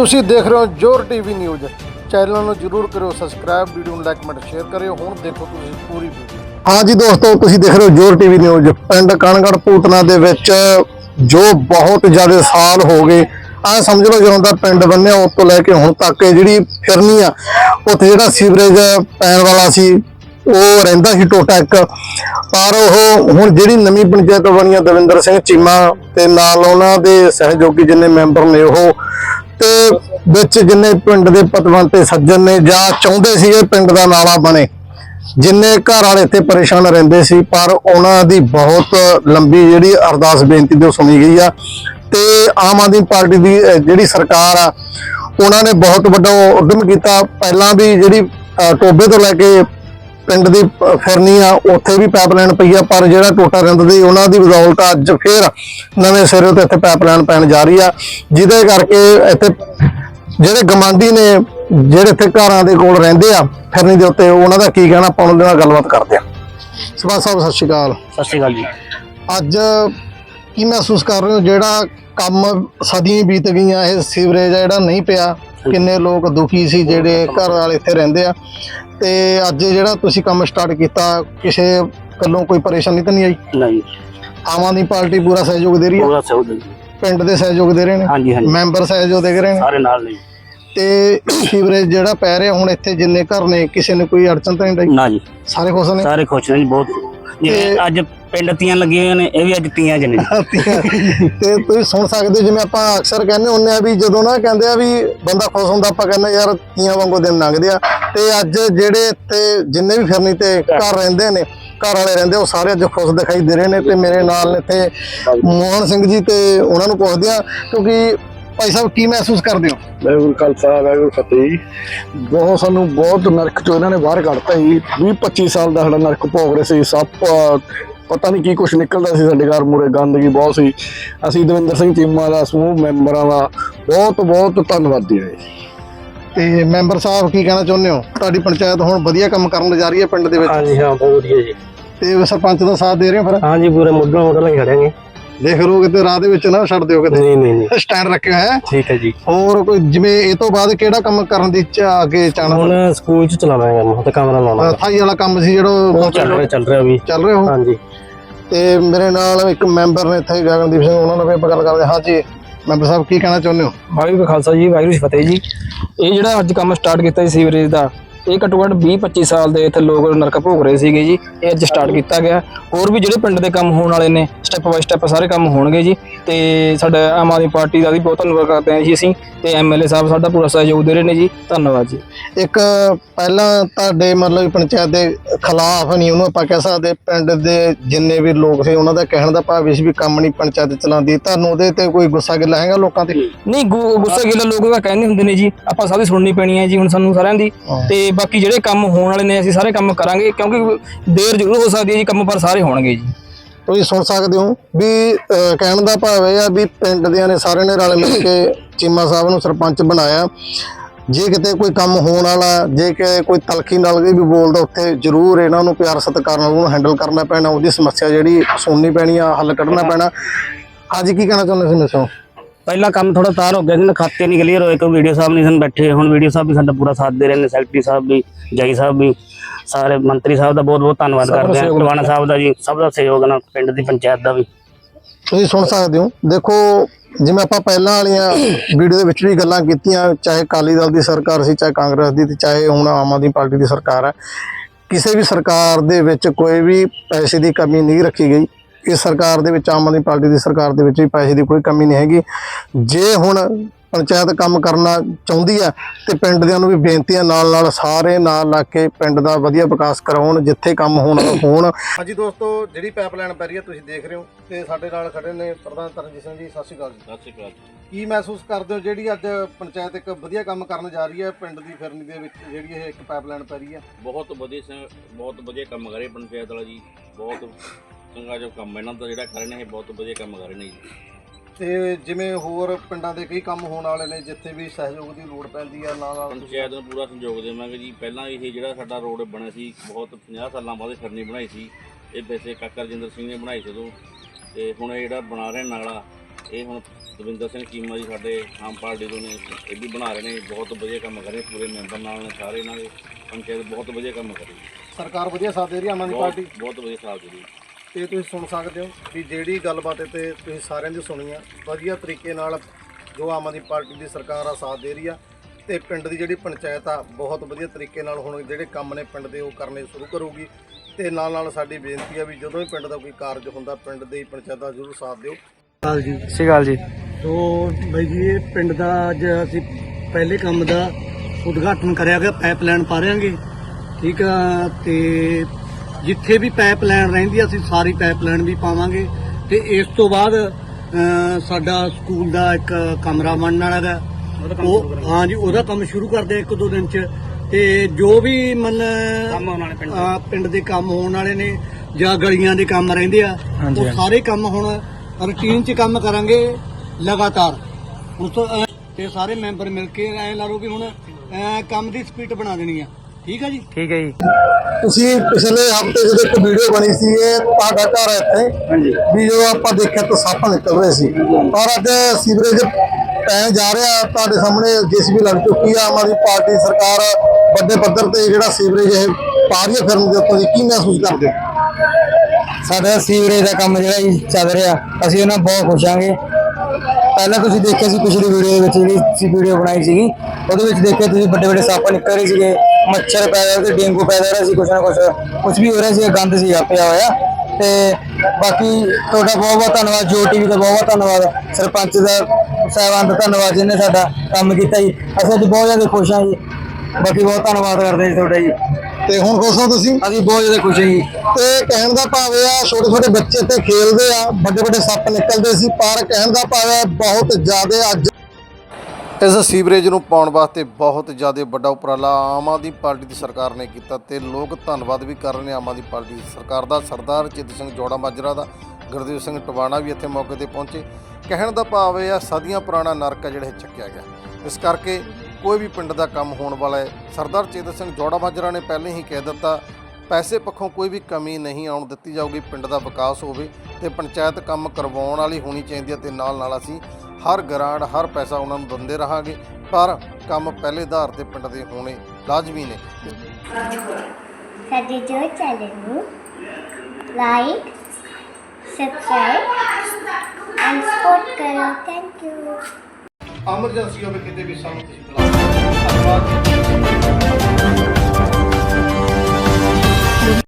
ਤੁਸੀਂ ਦੇਖ ਰਹੇ ਹੋ ਜੋਰ ਟੀਵੀ ਨਿਊਜ਼। ਚੈਨਲ ਨੂੰ ਜਰੂਰ ਕਰਿਓ ਸਬਸਕ੍ਰਾਈਬ ਵੀਡੀਓ ਨੂੰ ਲਾਈਕ ਕਮੈਂਟ ਸ਼ੇਅਰ ਕਰਿਓ। ਹੁਣ ਦੇਖੋ ਤੁਸੀਂ ਪੂਰੀ ਵੀਡੀਓ ਹਾਂ ਜੀ ਦੋਸਤੋ, ਤੁਸੀਂ ਦੇਖ ਰਹੇ ਹੋ ਜੋਰ ਟੀਵੀ ਨਿਊਜ਼। ਪਿੰਡ ਕਣਗੜ ਪੂਤਨਾ ਦੇ ਵਿੱਚ ਜੋ ਬਹੁਤ ਜ਼ਿਆਦਾ ਸਾਲ ਹੋ ਗਏ ਆ ਸਮਝ ਲਓ ਜਦੋਂ ਦਾ ਪਿੰਡ ਬੰਨਿਆ, ਉਸ ਤੋਂ ਲੈ ਕੇ ਹੁਣ ਤੱਕ ਇਹ ਜਿਹੜੀ ਫਿਰਨੀ ਆ, ਉੱਥੇ ਜਿਹੜਾ ਸੀਵਰੇਜ ਪੈਣ ਵਾਲਾ ਸੀ, ਉਹ ਰਹਿੰਦਾ ਸੀ ਟੋਟਾ ਇੱਕ। ਪਰ ਉਹ ਹੁਣ ਜਿਹੜੀ ਨਵੀਂ ਪੰਚਾਇਤ ਬਣੀ ਆ ਦਵਿੰਦਰ ਸਿੰਘ ਚੀਮਾ ਤੇ ਨਾਲ ਉਹਨਾਂ ਦੇ ਸਹਿਯੋਗੀ ਜਿੰਨੇ ਮੈਂਬਰ ਨੇ ਉਹ ਤੇ ਵਿੱਚ ਜਿੰਨੇ ਪਿੰਡ ਦੇ ਪਤਵੰਤੇ ਸੱਜਣ ਨੇ ਜਾਂ ਚਾਹੁੰਦੇ ਸੀਗੇ ਪਿੰਡ ਦਾ ਨਾਲਾ ਬਣੇ ਜਿੰਨੇ ਘਰ ਵਾਲੇ ਇੱਥੇ ਪਰੇਸ਼ਾਨ ਰਹਿੰਦੇ ਸੀ ਪਰ ਉਹਨਾਂ ਦੀ ਬਹੁਤ ਲੰਬੀ ਜਿਹੜੀ ਅਰਦਾਸ ਬੇਨਤੀ ਜੋ ਸੁਣੀ ਗਈ ਆ। ਤੇ ਆਮ ਆਦਮੀ ਪਾਰਟੀ ਦੀ ਜਿਹੜੀ ਸਰਕਾਰ ਆ ਉਹਨਾਂ ਨੇ ਬਹੁਤ ਵੱਡਾ ਉਦਮ ਕੀਤਾ। ਪਹਿਲਾਂ ਵੀ ਜਿਹੜੀ ਅਹ, ਟੋਬੇ ਤੋਂ ਲੈ ਕੇ ਪਿੰਡ ਦੀ ਫਿਰਨੀ ਆ ਉੱਥੇ ਵੀ ਪਾਈਪਲਾਈਨ ਪਈ ਆ ਪਰ ਜਿਹੜਾ ਟੋਟਾ ਰਿੰਦ ਦੀ ਉਹਨਾਂ ਦੀ ਬਦੌਲਤ ਅੱਜ ਫੇਰ ਨਵੇਂ ਸਿਰੇ ਤੋਂ ਇੱਥੇ ਪਾਈਪਲਾਈਨ ਪੈਣ ਜਾ ਰਹੀ ਆ ਜਿਹਦੇ ਕਰਕੇ ਇੱਥੇ ਜਿਹੜੇ ਗਮਾਂਡੀ ਨੇ ਜਿਹੜੇ ਇੱਥੇ ਘਰਾਂ ਦੇ ਕੋਲ ਰਹਿੰਦੇ ਆ ਫਿਰਨੀ ਦੇ ਉੱਤੇ ਉਹਨਾਂ ਦਾ ਕੀ ਕਹਿਣਾ ਆਪਾਂ ਉਹਨਾਂ ਦੇ ਨਾਲ ਗੱਲਬਾਤ ਕਰਦੇ ਆ। ਸਰਪੰਚ ਸਾਹਿਬ ਸਤਿ ਸ਼੍ਰੀ ਅਕਾਲ। ਸਤਿ ਸ਼੍ਰੀ ਅਕਾਲ ਜੀ। ਅੱਜ ਕੀ ਮਹਿਸੂਸ ਕਰ ਰਹੇ ਹੋ ਜਿਹੜਾ ਕੰਮ ਸਦੀਆਂ ਬੀਤ ਗਈਆਂ ਇਹ ਸੀਵਰੇਜ ਜਿਹੜਾ ਨਹੀਂ ਪਿਆ ਕਿੰਨੇ ਲੋਕ ਦੁਖੀ ਸੀ ਜਿਹੜੇ ਘਰ ਵਾਲੇ ਇੱਥੇ ਰਹਿੰਦੇ ਆ। ਤੇ ਅੱਜ ਜਿਹੜਾ ਤੁਸੀਂ ਕੰਮ ਸਟਾਰਟ ਕੀਤਾ ਕਿਸੇ ਵੱਲੋਂ ਕੋਈ ਪਰੇਸ਼ਾਨੀ ਤਾਂ ਨਹੀਂ ਆਈ? ਨਹੀਂ। ਆਮ ਆਦਮੀ ਪਾਰਟੀ ਪੂਰਾ ਸਹਿਯੋਗ ਦੇ ਰਹੀ ਹੈ? ਪੂਰਾ ਸਹਿਯੋਗ ਜੀ ਪਿੰਡ ਦੇ ਸਹਿਯੋਗ ਦੇ ਰਹੇ ਨੇ? ਹਾਂਜੀ ਹਾਂਜੀ। ਮੈਂਬਰ ਸਹਿਯੋਗ ਦੇ ਰਹੇ ਨੇ? ਸਾਰੇ ਨਾਲ ਨੇ। ਤੇ ਸੀਵਰੇਜ ਜਿਹੜਾ ਪੈ ਰਿਹਾ ਹੁਣ ਇੱਥੇ ਜਿੰਨੇ ਘਰ ਨੇ ਕਿਸੇ ਨੇ ਕੋਈ ਅੜਚਨ ਤਾਂ ਨਹੀਂ ਰਹੀ ਨਾ ਜੀ। ਸਾਰੇ ਖੁਸ਼ ਨੇ? ਸਾਰੇ ਖੁਸ਼ ਨੇ ਜੀ ਬਹੁਤ ਜਿਵੇਂ ਅੱਜ ਪਿੰਡ ਤੀਆਂ ਲੱਗੀਆਂ ਹੋਈਆਂ ਨੇ ਇਹ ਵੀ ਅੱਜ ਤੀਆਂ ਚ ਨੇ। ਜੀ। ਤੇ ਤੁਸੀਂ ਸੁਣ ਸਕਦੇ ਹੋ ਜਿਵੇਂ ਆਪਾਂ ਅਕਸਰ ਕਹਿੰਦੇ ਹੁੰਦੇ ਆ ਵੀ ਜਦੋਂ ਨਾ ਕਹਿੰਦੇ ਆ ਵੀ ਬੰਦਾ ਖੁਸ਼ ਹੁੰਦਾ ਆਪਾਂ ਕਹਿੰਦੇ ਯਾਰ ਤੀਆਂ ਵਾਂਗੂ ਦਿਨ ਲੰਘਦੇ ਆ। ਤੇ ਅੱਜ ਜਿਹੜੇ ਇੱਥੇ ਜਿੰਨੇ ਵੀ ਫਿਰਨੀ ਤੇ ਘਰ ਰਹਿੰਦੇ ਨੇ ਘਰ ਵਾਲੇ ਰਹਿੰਦੇ ਉਹ ਸਾਰੇ ਅੱਜ ਖੁਸ਼ ਦਿਖਾਈ ਦੇ ਰਹੇ ਨੇ। ਤੇ ਮੇਰੇ ਨਾਲ ਇੱਥੇ ਮੋਹਨ ਸਿੰਘ ਜੀ ਤੇ ਉਹਨਾਂ ਨੂੰ ਪੁੱਛਦੇ ਆ ਕਿਉਂਕਿ ਭਾਈ ਸਾਹਿਬ ਕੀ ਮਹਿਸੂਸ ਕਰਦੇ ਹੋ? ਵਾਹਿਗੁਰੂ ਖਾਲਸਾ ਵਾਹਿਗੁਰੂ ਫਤਿਹ ਜੀ। ਬਹੁਤ ਸਾਨੂੰ ਬਹੁਤ ਨਰਕ ਚੋਂ ਇਹਨਾਂ ਨੇ ਬਾਹਰ ਕੱਢਤਾ ਜੀ। 20 25 ਸਾਲ ਦਾ ਸਾਡਾ ਨਰਕ ਭੋਗ ਰਹੇ ਸੀ। ਸੱਪ ਪਤਾ ਨਹੀਂ ਕੀ ਕੁਝ ਨਿਕਲਦਾ ਸੀ ਸਾਡੇ ਘਰ ਮੂਰੇ ਗੰਦਗੀ ਬਹੁਤ ਸੀ। ਅਸੀਂ ਦਵਿੰਦਰ ਸਿੰਘ ਚੀਮਾ ਦਾ ਸਮੂਹ ਮੈਂਬਰਾਂ ਦਾ ਬਹੁਤ ਬਹੁਤ ਧੰਨਵਾਦੀ ਹਾਂ ਜੀ। ਤੇ ਮੈਂਬਰ ਸਾਹਿਬ ਕੀ ਕਹਿਣਾ ਚਾਹੁੰਦੇ ਹੋ? ਤੁਹਾਡੀ ਪੰਚਾਇਤ ਹੁਣ ਵਧੀਆ ਕੰਮ ਕਰਨ ਜਾ ਰਹੀ ਹੈ ਪਿੰਡ ਦੇ ਵਿੱਚ? ਹਾਂਜੀ ਹਾਂ ਬਹੁਤ ਵਧੀਆ ਜੀ। ਤੇ ਸਰਪੰਚ ਦਾ ਸਾਥ ਦੇ ਰਹੇ ਹੋ ਫਿਰ? ਹਾਂਜੀ ਪੂਰੇ ਮੁੱਢੋਂ ਮੁੱਢ ਲਈ ਖੜਾਂਗੇ ਦੇਖ ਲਓ ਕਿਤੇ ਰਾਹ ਦੇ ਵਿੱਚ ਨਾ ਛੱਡ ਦਿਓ ਕਿਤੇ। ਨਹੀਂ ਨਹੀਂ ਨਹੀਂ। ਸਟੈਂਡ ਰੱਖਿਆ ਹੈ। ਠੀਕ ਹੈ ਜੀ। ਹੋਰ ਕੋਈ ਜਿਵੇਂ ਇਹ ਤੋਂ ਬਾਅਦ ਕਿਹੜਾ ਕੰਮ ਕਰਨ ਦੀ ਇੱਛਾ ਅੱਗੇ ਚਾਹਣਾ ਹੁਣ ਸਕੂਲ ਚ ਚਲਾਵਾਂਗੇ ਕੰਮ ਤੇ ਕਮਰਾ ਲਾਉਣਾ ਥਾਈ ਵਾਲਾ ਕੰਮ ਸੀ ਜਿਹੜਾ ਚੱਲ ਰਿਹਾ ਚੱਲ ਰਿਹਾ ਵੀ। ਚੱਲ ਰਿਹਾ ਹੋ ਹਾਂਜੀ। ਤੇ ਮੇਰੇ ਨਾਲ ਇੱਕ ਮੈਂਬਰ ਨੇ ਇੱਥੇ ਗਗਨਦੀਪ ਸਿੰਘ ਉਹਨਾਂ ਨਾਲ ਵੀ ਆਪਾਂ ਗੱਲ ਕਰਦੇ ਹਾਂ। ਜੀ ਮੈਂਬਰ ਸਾਹਿਬ ਕੀ ਕਹਿਣਾ ਚਾਹੁੰਦੇ ਹੋ? ਵਾਹਿਗੁਰੂ ਖਾਲਸਾ ਜੀ ਵਾਹਿਗੁਰੂ ਜੀ ਫਤਿਹ ਜੀ। ਇਹ ਜਿਹੜਾ ਅੱਜ ਕੰਮ ਸਟਾਰਟ ਕੀਤਾ ਸੀ ਸੀਵਰੇਜ ਦਾ ਇਹ ਘੱਟੋ ਘੱਟ 20 25 ਸਾਲ ਦੇ ਇੱਥੇ ਲੋਕ ਨਰਕ ਭੋਗ ਰਹੇ ਸੀਗੇ ਜੀ। ਇਹ ਅੱਜ ਸਟਾਰਟ ਕੀਤਾ ਗਿਆ। ਹੋਰ ਵੀ ਜਿਹੜੇ ਪਿੰਡ ਦੇ ਕੰਮ ਹੋਣ ਵਾਲੇ ਨੇ ਸਟੈਪ ਬਾਈ ਸਟੈਪ ਸਾਰੇ ਕੰਮ ਹੋਣਗੇ ਜੀ। ਤੇ ਸਾਡਾ ਆਮ ਆਦਮੀ ਪਾਰਟੀ ਦਾ ਵੀ ਬਹੁਤ ਧੰਨਵਾਦ ਕਰਦੇ ਹਾਂ ਜੀ ਅਸੀਂ। ਤੇ ਐਮਐਲਏ ਸਾਹਿਬ ਸਾਡਾ ਪੂਰਾ ਸਹਿਯੋਗ ਦੇ ਰਹੇ ਨੇ ਜੀ। ਧੰਨਵਾਦ ਜੀ। ਇੱਕ ਪਹਿਲਾਂ ਤੁਹਾਡੇ ਮਤਲਬ ਪੰਚਾਇਤ ਦੇ ਖਿਲਾਫ ਨਹੀਂ ਉਹਨੂੰ ਆਪਾਂ ਕਹਿ ਸਕਦੇ। ਪਿੰਡ ਦੇ ਜਿੰਨੇ ਵੀ ਲੋਕ ਸੀ ਉਹਨਾਂ ਦਾ ਕਹਿਣ ਦਾ ਭਾਵ ਇਹ ਸੀ ਵੀ ਕੰਮ ਨਹੀਂ ਪੰਚਾਇਤ ਚਲਾਉਂਦੀ। ਤੁਹਾਨੂੰ ਉਹਦੇ ਤੇ ਕੋਈ ਗੁੱਸਾ ਗਿੱਲਾ ਹੈਗਾ ਲੋਕਾਂ ਤੇ? ਨਹੀਂ ਗੁੱਸਾ ਗਿੱਲਾ ਲੋਕ ਤਾਂ ਕਹਿੰਦੇ ਹੁੰਦੇ ਨੇ ਜੀ। ਆਪਾਂ ਸਭ ਦੀ ਸੁਣਨੀ ਪੈਣੀ ਹੈ ਜੀ ਹੁਣ ਸਾਨੂੰ ਸਾਰਿਆਂ ਦੀ। ਹਾਂ। ਤੇ ਬਾਕੀ ਜਿਹੜੇ ਕੰਮ ਹੋਣ ਵਾਲੇ ਨੇ, ਅਸੀਂ ਸਾਰੇ ਕੰਮ ਕਰਾਂਗੇ, ਕਿਉਂਕਿ ਦੇਰ ਜ਼ਰੂਰ ਹੋ ਸਕਦੀ ਹੈ ਜੀ, ਕੰਮ ਪਰ ਸਾਰੇ ਹੋਣਗੇ ਜੀ। ਤੁਸੀਂ ਸੁਣ ਸਕਦੇ ਹੋ ਵੀ ਕਹਿਣ ਦਾ ਭਾਵ ਇਹ ਆ ਵੀ ਪਿੰਡ ਦਿਆਂ ਨੇ ਸਾਰਿਆਂ ਨੇ ਰਲ ਮਿਲ ਕੇ ਚੀਮਾ ਸਾਹਿਬ ਨੂੰ ਸਰਪੰਚ ਬਣਾਇਆ। ਜੇ ਕਿਤੇ ਕੋਈ ਕੰਮ ਹੋਣ ਵਾਲਾ, ਜੇ ਕਿ ਕੋਈ ਤਲਖੀ ਨਾਲ ਵੀ ਬੋਲਦਾ, ਉੱਥੇ ਜ਼ਰੂਰ ਇਹਨਾਂ ਨੂੰ ਪਿਆਰ ਸਤਿਕਾਰ ਨਾਲ ਉਹਨੂੰ ਹੈਂਡਲ ਕਰਨਾ ਪੈਣਾ, ਉਹਦੀ ਸਮੱਸਿਆ ਜਿਹੜੀ ਸੁਣਨੀ ਪੈਣੀ ਆ, ਹੱਲ ਕੱਢਣਾ ਪੈਣਾ। ਅੱਜ ਕੀ ਕਹਿਣਾ ਚਾਹੁੰਦੇ ਸੀ ਦੱਸੋ? ਪਹਿਲਾਂ ਕੰਮ ਥੋੜਾ ਤਾਰ ਹੋ ਗਿਆ ਸੀ ਨਾ ਖਾਤੇ ਨਹੀਂ ਕਲੀਅਰ ਹੋਏ ਕਿਉਂ ਵੀਡੀਓ ਸਾਹਿਬ ਨਹੀਂ ਸਨ ਬੈਠੇ। ਹੁਣ ਵੀਡੀਓ ਸਾਹਿਬ ਵੀ ਸਾਡਾ ਪੂਰਾ ਸਾਥ ਦੇ ਰਹੇ ਨੇ ਸੈਕਟਰੀ ਸਾਹਿਬ ਵੀ ਜਾਈ ਸਾਹਿਬ ਵੀ ਸਾਰੇ ਮੰਤਰੀ ਸਾਹਿਬ ਦਾ ਬਹੁਤ ਬਹੁਤ ਧੰਨਵਾਦ ਕਰਦੇ ਹਾਂ। ਟਵਾਣਾ ਸਾਹਿਬ ਦਾ ਜੀ ਸਭ ਦਾ ਸਹਿਯੋਗ ਨਾਲ ਪਿੰਡ ਦੀ ਪੰਚਾਇਤ ਦਾ ਵੀ। ਤੁਸੀਂ ਸੁਣ ਸਕਦੇ ਹੋ। ਦੇਖੋ ਜਿਵੇਂ ਆਪਾਂ ਪਹਿਲਾਂ ਵਾਲੀਆਂ ਵੀਡੀਓ ਦੇ ਵਿੱਚ ਵੀ ਗੱਲਾਂ ਕੀਤੀਆਂ ਚਾਹੇ ਅਕਾਲੀ ਦਲ ਦੀ ਸਰਕਾਰ ਸੀ ਚਾਹੇ ਕਾਂਗਰਸ ਦੀ ਤੇ ਚਾਹੇ ਹੁਣ ਆਮ ਆਦਮੀ ਪਾਰਟੀ ਦੀ ਸਰਕਾਰ ਹੈ। ਕਿਸੇ ਵੀ ਸਰਕਾਰ ਦੇ ਵਿੱਚ ਕੋਈ ਵੀ ਪੈਸੇ ਦੀ ਕਮੀ ਨਹੀਂ ਰੱਖੀ ਗਈ। ਇਸ ਸਰਕਾਰ ਦੇ ਵਿੱਚ ਆਮ ਆਦਮੀ ਪਾਰਟੀ ਦੀ ਸਰਕਾਰ ਦੇ ਵਿੱਚ ਵੀ ਪੈਸੇ ਦੀ ਕੋਈ ਕਮੀ ਨਹੀਂ ਹੈਗੀ। ਜੇ ਹੁਣ ਪੰਚਾਇਤ ਕੰਮ ਕਰਨਾ ਚਾਹੁੰਦੀ ਹੈ ਤੇ ਪਿੰਡ ਦਿਆਂ ਨੂੰ ਵੀ ਬੇਨਤੀਆਂ ਨਾਲ ਨਾਲ ਸਾਰੇ ਨਾਲ ਲਾ ਕੇ ਪਿੰਡ ਦਾ ਵਧੀਆ ਵਿਕਾਸ ਕਰਾਉਣ ਜਿੱਥੇ ਕੰਮ ਹੋਣ ਹੋਣ। ਹਾਂਜੀ ਦੋਸਤੋ ਜਿਹੜੀ ਪਾਈਪਲਾਈਨ ਪੈ ਰਹੀ ਹੈ ਤੁਸੀਂ ਦੇਖ ਰਹੇ ਹੋ ਤੇ ਸਾਡੇ ਨਾਲ ਖੜੇ ਨੇ ਪ੍ਰਧਾਨ ਤਰਨਜੀਤ ਸਿੰਘ ਜੀ ਸਤਿ ਸ਼੍ਰੀ ਅਕਾਲ ਜੀ। ਸਤਿ ਸ਼੍ਰੀ ਅਕਾਲ ਕੀ ਮਹਿਸੂਸ ਕਰਦੇ ਹੋ ਜਿਹੜੀ ਅੱਜ ਪੰਚਾਇਤ ਇੱਕ ਵਧੀਆ ਕੰਮ ਕਰਨ ਜਾ ਰਹੀ ਹੈ ਪਿੰਡ ਦੀ ਫਿਰਨੀ ਦੇ ਵਿੱਚ ਜਿਹੜੀ ਇਹ ਇੱਕ ਪਾਈਪਲਾਈਨ ਪੈ ਰਹੀ ਹੈ? ਬਹੁਤ ਵਧੀਆ ਬਹੁਤ ਵਧੀਆ ਕੰਮ ਕਰੇ ਪੰਚਾਇਤ ਵਾਲਾ ਜੀ ਬਹੁਤ ਚੰਗਾ ਜੋ ਕੰਮ ਇਹਨਾਂ ਦਾ ਜਿਹੜਾ ਕਰ ਰਹੇ ਨੇ ਇਹ ਬਹੁਤ ਵਧੀਆ ਕੰਮ ਕਰ ਰਹੇ ਨੇ ਜੀ। ਤੇ ਜਿਵੇਂ ਹੋਰ ਪਿੰਡਾਂ ਦੇ ਕਈ ਕੰਮ ਹੋਣ ਵਾਲੇ ਨੇ ਜਿੱਥੇ ਵੀ ਸਹਿਯੋਗ ਦੀ ਲੋੜ ਪੈਂਦੀ ਹੈ ਨਾਲ ਨਾਲ ਪੰਚਾਇਤ ਨੂੰ ਪੂਰਾ ਸਹਿਯੋਗ ਦੇਵਾਂਗੇ ਜੀ। ਪਹਿਲਾਂ ਇਹ ਜਿਹੜਾ ਸਾਡਾ ਰੋਡ ਬਣਿਆ ਸੀ ਬਹੁਤ 50 ਸਾਲਾਂ ਬਾਅਦ ਫਿਰਨੀ ਬਣਾਈ ਸੀ। ਇਹ ਵੈਸੇ ਕਾਕਾ ਰਜਿੰਦਰ ਸਿੰਘ ਨੇ ਬਣਾਈ ਸੀ ਉਦੋਂ। ਤੇ ਹੁਣ ਇਹ ਜਿਹੜਾ ਬਣਾ ਰਹੇ ਨਾਲਾ ਇਹ ਹੁਣ ਦਵਿੰਦਰ ਸਿੰਘ ਚੀਮਾ ਜੀ ਸਾਡੇ ਆਮ ਪਾਰਟੀ ਤੋਂ ਨੇ ਇਹ ਵੀ ਬਣਾ ਰਹੇ ਨੇ। ਬਹੁਤ ਵਧੀਆ ਕੰਮ ਕਰ ਰਹੇ ਪੂਰੇ ਮੈਂਬਰ ਨਾਲ ਨੇ ਸਾਰੇ ਇਹਨਾਂ ਦੇ। ਪੰਚਾਇਤ ਬਹੁਤ ਵਧੀਆ ਕੰਮ ਕਰ ਰਹੀ ਹੈ। ਸਰਕਾਰ ਵਧੀਆ ਸਾਥ ਦੇ ਰਹੀ ਆਮ ਆਦਮੀ ਪਾਰਟੀ? ਬਹੁਤ ਵਧੀਆ ਸਾਥ ਦੇ ਰਹੀ ਤੇ ਤੁਸੀਂ ਸੁਣ ਸਕਦੇ ਹੋ ਵੀ ਜਿਹੜੀ ਗੱਲਬਾਤ ਤੇ ਤੁਸੀਂ ਸਾਰਿਆਂ ਦੀ ਸੁਣੀ ਆ ਵਧੀਆ ਤਰੀਕੇ ਨਾਲ ਜੋ ਆਮ ਆਦਮੀ ਪਾਰਟੀ ਦੀ ਸਰਕਾਰ ਆ ਸਾਥ ਦੇ ਰਹੀ ਆ ਤੇ ਪਿੰਡ ਦੀ ਜਿਹੜੀ ਪੰਚਾਇਤ ਆ ਬਹੁਤ ਵਧੀਆ ਤਰੀਕੇ ਨਾਲ ਹੁਣ ਜਿਹੜੇ ਕੰਮ ਨੇ ਪਿੰਡ ਦੇ ਉਹ ਕਰਨੇ ਸ਼ੁਰੂ ਕਰੂਗੀ ਤੇ ਨਾਲ ਨਾਲ ਸਾਡੀ ਬੇਨਤੀ ਆ ਵੀ ਜਦੋਂ ਵੀ ਪਿੰਡ ਦਾ ਕੋਈ ਕਾਰਜ ਹੁੰਦਾ ਪਿੰਡ ਦੇ ਪੰਚਾਇਤ ਦਾ ਜ਼ਰੂਰ ਸਾਥ ਦਿਓ। ਸਤਿ ਸ਼੍ਰੀ ਅਕਾਲ ਜੀ। ਤੋ ਬਾਈ ਜੀ ਇਹ ਪਿੰਡ ਦਾ ਅੱਜ ਅਸੀਂ ਪਹਿਲੇ ਕੰਮ ਦਾ ਉਦਘਾਟਨ ਕਰਿਆ ਗਿਆ ਪਾਈਪਲਾਈਨ ਪਾ ਰਿਆਂਗੇ ਠੀਕ ਆ ਤੇ ਜਿੱਥੇ ਵੀ ਪਾਈਪਲਾਈਨ ਰਹਿੰਦੀ ਆ, ਅਸੀਂ ਸਾਰੀ ਪਾਈਪਲਾਈਨ ਵੀ ਪਾਵਾਂਗੇ। ਤੇ ਇਸ ਤੋਂ ਬਾਅਦ ਸਾਡਾ ਸਕੂਲ ਦਾ ਇੱਕ ਕਮਰਾ ਬਣਨ ਵਾਲਾ ਹੈਗਾ। ਉਹ ਹਾਂਜੀ ਉਹਦਾ ਕੰਮ ਸ਼ੁਰੂ ਕਰਦੇ ਇੱਕ ਦੋ ਦਿਨ ਚ। ਤੇ ਜੋ ਵੀ ਮਨ ਕੰਮ ਹੋਣ ਵਾਲੇ ਪਿੰਡ ਦੇ। ਕੰਮ ਹੋਣ ਵਾਲੇ ਨੇ ਜਾਂ ਗਲੀਆਂ ਦੇ ਕੰਮ ਰਹਿੰਦੇ ਆ ਉਹ। ਸਾਰੇ ਕੰਮ ਹੁਣ ਰੂਟੀਨ 'ਚ ਕੰਮ ਕਰਾਂਗੇ ਲਗਾਤਾਰ। ਉਸ ਤੋਂ ਤੇ ਸਾਰੇ ਮੈਂਬਰ ਮਿਲ ਕੇ ਐ ਲਾ ਲਓ ਵੀ ਹੁਣ ਕੰਮ ਦੀ ਸਪੀਡ ਬਣਾ ਦੇਣੀ ਆ। ਠੀਕ ਆ ਜੀ? ਠੀਕ ਹੈ ਜੀ। ਤੁਸੀਂ ਪਿਛਲੇ ਹਫ਼ਤੇ ਜਦੋਂ ਇੱਕ ਵੀਡੀਓ ਬਣੀ ਸੀ ਇਹ ਤੁਹਾਡਾ ਘਰ ਹੈ ਇੱਥੇ। ਹਾਂਜੀ। ਵੀ ਜਦੋਂ ਆਪਾਂ ਦੇਖਿਆ ਤਾਂ ਸੱਪ ਨਿਕਲ ਰਹੇ ਸੀ। ਪਰ ਅੱਜ ਸੀਵਰੇਜ ਪੈ ਜਾ ਰਿਹਾ ਤੁਹਾਡੇ ਸਾਹਮਣੇ ਜੀਸੀਬੀ ਲੱਗ ਚੁੱਕੀ ਆ। ਆਮ ਆਦਮੀ ਪਾਰਟੀ ਸਰਕਾਰ ਵੱਡੇ ਪੱਧਰ ਤੇ ਜਿਹੜਾ ਸੀਵਰੇਜ ਇਹ ਪਾ ਰਹੀ ਹੈ ਫਿਰਨ ਦੇ ਉੱਤੇ ਕੀ ਮਹਿਸੂਸ ਕਰਦੇ ਹੋ? ਸਾਡਾ ਸੀਵਰੇਜ ਦਾ ਕੰਮ ਜਿਹੜਾ ਜੀ ਚੱਲ ਰਿਹਾ ਅਸੀਂ ਉਹਨਾਂ ਬਹੁਤ ਖੁਸ਼ ਆਂਗੇ ਪਹਿਲਾਂ ਤੁਸੀਂ ਦੇਖਿਆ ਸੀ ਪਿਛਲੀ ਵੀਡੀਓ ਦੇ ਵਿੱਚ ਜਿਹੜੀ ਸੀ ਵੀਡੀਓ ਬਣਾਈ ਸੀਗੀ ਉਹਦੇ ਵਿੱਚ ਦੇਖਿਆ ਤੁਸੀਂ ਵੱਡੇ ਵੱਡੇ ਸੱਪ ਨਿਕਲ ਰਹੇ ਸੀਗੇ। ਮੱਛਰ ਪੈਦਾ ਹੋ ਰਹੇ ਡੇਂਗੂ ਪੈਦਾ ਹੋ ਰਿਹਾ ਸੀ ਕੁਛ ਨਾ ਕੁਛ। ਕੁਛ ਵੀ ਹੋ ਰਿਹਾ ਸੀ ਗੰਦ ਸੀ ਪਿਆ ਹੋਇਆ। ਤੇ ਬਾਕੀ ਤੁਹਾਡਾ ਬਹੁਤ ਬਹੁਤ ਧੰਨਵਾਦ ਜੋ ਟੀਵੀ ਦਾ ਬਹੁਤ ਬਹੁਤ ਧੰਨਵਾਦ। ਸਰਪੰਚ ਦਾ ਸਾਹਿਬਾਨ ਦਾ ਧੰਨਵਾਦ ਜਿਹਨੇ ਸਾਡਾ ਕੰਮ ਕੀਤਾ ਜੀ। ਅਸੀਂ ਅੱਜ ਬਹੁਤ ਜ਼ਿਆਦਾ ਖੁਸ਼ ਹਾਂ ਜੀ। ਬਾਕੀ ਬਹੁਤ ਧੰਨਵਾਦ ਕਰਦੇ ਜੀ ਤੁਹਾਡਾ ਜੀ। ਤੇ ਹੁਣ ਖੁਸ਼ ਹੋ ਤੁਸੀਂ? ਅਸੀਂ ਬਹੁਤ ਜ਼ਿਆਦਾ ਖੁਸ਼ ਹਾਂ ਜੀ। ਤੇ ਕਹਿਣ ਦਾ ਭਾਵ ਇਹ ਆ ਛੋਟੇ ਛੋਟੇ ਬੱਚੇ ਤੇ ਖੇਡਦੇ ਆ ਵੱਡੇ ਵੱਡੇ ਸੱਪ ਨਿਕਲਦੇ ਸੀ ਪਰ ਕਹਿਣ ਦਾ ਭਾਵ ਹੈ ਬਹੁਤ ਜ਼ਿਆਦਾ ਅੱਜ ਇਸ ਸੀਵਰੇਜ ਨੂੰ ਪਾਉਣ ਵਾਸਤੇ ਬਹੁਤ ਜ਼ਿਆਦਾ ਵੱਡਾ ਉਪਰਾਲਾ ਆਮ ਆਦਮੀ ਪਾਰਟੀ ਦੀ ਸਰਕਾਰ ਨੇ ਕੀਤਾ ਤੇ ਲੋਕ ਧੰਨਵਾਦ ਵੀ ਕਰ ਰਹੇ ਨੇ ਆਮ ਆਦਮੀ ਪਾਰਟੀ ਦੀ ਸਰਕਾਰ ਦਾ, ਸਰਦਾਰ ਚਿੱਤ ਸਿੰਘ ਜੋੜਾ ਮਾਜਰਾ ਦਾ, ਗੁਰਦੇਵ ਸਿੰਘ ਟਵਾਣਾ ਵੀ ਇੱਥੇ ਮੌਕੇ ਤੇ ਪਹੁੰਚੇ। ਕਹਿਣ ਦਾ ਭਾਵ ਇਹ ਆ, ਸਦੀਆਂ ਪੁਰਾਣਾ ਨਰਕ ਹੈ ਜਿਹੜਾ ਇਹ ਚੱਕਿਆ ਗਿਆ। ਇਸ ਕਰਕੇ ਕੋਈ ਵੀ ਪਿੰਡ ਦਾ ਕੰਮ ਹੋਣ ਵਾਲਾ ਹੈ। ਸਰਦਾਰ ਚੇਤਨ ਸਿੰਘ ਜੋੜਾ ਮਾਜਰਾ ਨੇ ਪਹਿਲਾਂ ਹੀ ਕਹਿ ਦਿੱਤਾ, ਪੈਸੇ ਪੱਖੋਂ ਕੋਈ ਵੀ ਕਮੀ ਨਹੀਂ ਆਉਣ ਦਿੱਤੀ ਜਾਊਗੀ, ਪਿੰਡ ਦਾ ਵਿਕਾਸ ਹੋਵੇ ਤੇ ਪੰਚਾਇਤ ਕੰਮ ਕਰਵਾਉਣ ਵਾਲੀ ਹੋਣੀ ਚਾਹੀਦੀ ਹੈ ਤੇ ਨਾਲ ਨਾਲ ਅਸੀਂ ਹਰ ਗ੍ਰਾਂਟ ਹਰ ਪੈਸਾ ਉਹਨਾਂ ਨੂੰ ਦਿੰਦੇ ਰਹਾਂਗੇ ਪਰ ਕੰਮ ਪਹਿਲੇ ਆਧਾਰ ਤੇ ਪਿੰਡ ਦੇ ਹੋਣੇ ਲਾਜ਼ਮੀ ਨੇ। ਸਾਡੇ ਜੋ ਚੈਨਲ ਨੂੰ ਲਾਈਕ ਸਬਸਕ੍ਰਾਈਬ ਐਂਡ ਸਪੋਰਟ ਕਰੋ। ਥੈਂਕ ਯੂ ਐਮਰਜੈਂਸੀ ਹੋਵੇ ਕਿਤੇ ਵੀ ਸਾਨੂੰ ਤੁਸੀਂ ਬੁਲਾ ਸਕਦੇ ਹੋ। ਧੰਨਵਾਦ।